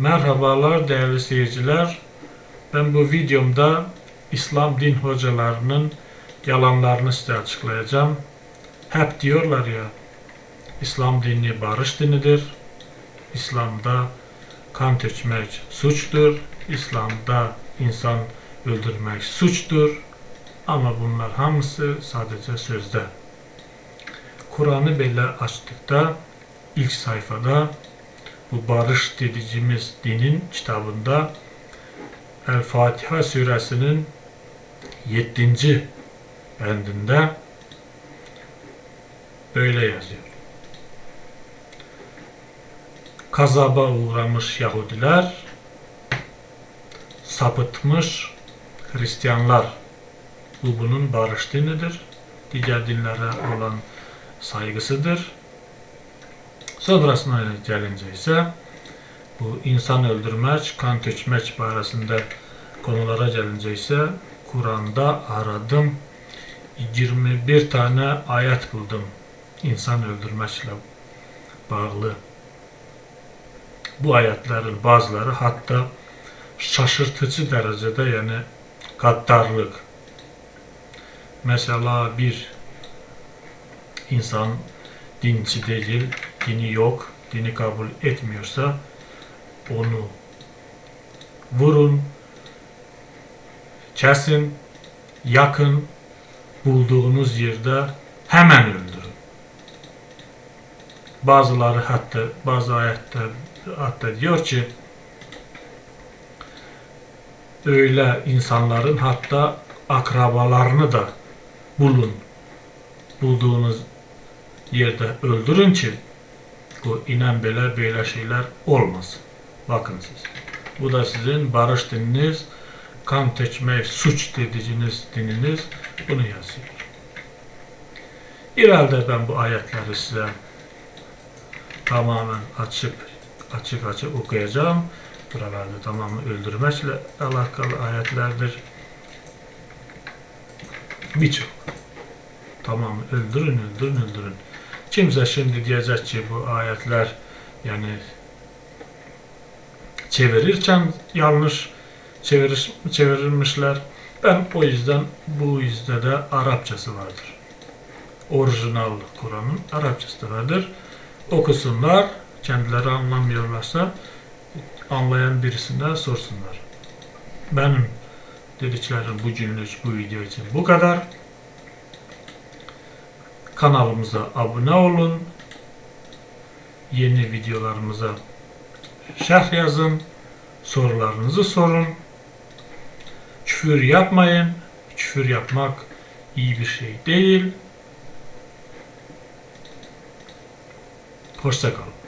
Merhabalar değerli seyirciler. Ben bu videomda İslam din hocalarının yalanlarını size açıklayacağım. Hep diyorlar ya, İslam dini barış dinidir. İslam'da kan dökmek suçtur. İslam'da insan öldürmek suçtur. Ama bunlar hamısı sadece sözde. Kur'an'ı böyle açtıkta ilk sayfada bu barış dedicimiz dinin kitabında El Fatiha suresinin 7. bendinde böyle yazıyor. Kazaba uğramış Yahudiler, sapıtmış Hristiyanlar. Bu bunun barış dinidir. Diğer dinlere olan saygısıdır. Sonrasına gelince ise bu insan öldürmek, kan tökmek barəsində konulara gelince ise Kur'an'da aradım 21 tane ayet buldum insan öldürmekle bağlı. Bu ayetlerin bazıları hatta şaşırtıcı derecede yani gaddarlık. Mesela bir insan dinci değil, dini yok, dini kabul etmiyorsa onu vurun, kesin, yakın, bulduğunuz yerde hemen öldürün. Bazıları hatta bazı ayette hatta diyor ki öyle insanların hatta akrabalarını da bulun. Bulduğunuz yerde öldürün ki bu inen belə belə şeyler olmasın. Bakın siz. Bu da sizin barış dininiz, kan tökmek suç dediciniz dininiz bunu yazıyor. İralde ben bu ayetleri size tamamen açıp açık açık okuyacağım. Buralarda tamamı öldürmekle alakalı ayetlerdir. Birçok. Tamamı öldürün, öldürün, öldürün. Kimse şimdi diyecek ki bu ayetler yani çevirirken yanlış çeviriş, çevirilmişler. Ben o yüzden bu yüzde de Arapçası vardır. Orijinal Kur'an'ın Arapçası da vardır. Okusunlar, kendileri anlamıyorlarsa anlayan birisinden sorsunlar. Benim dediklerim bugünlük bu video için bu kadar. Kanalımıza abone olun. Yeni videolarımıza şerh yazın. Sorularınızı sorun. Küfür yapmayın. Küfür yapmak iyi bir şey değil. Hoşçakalın.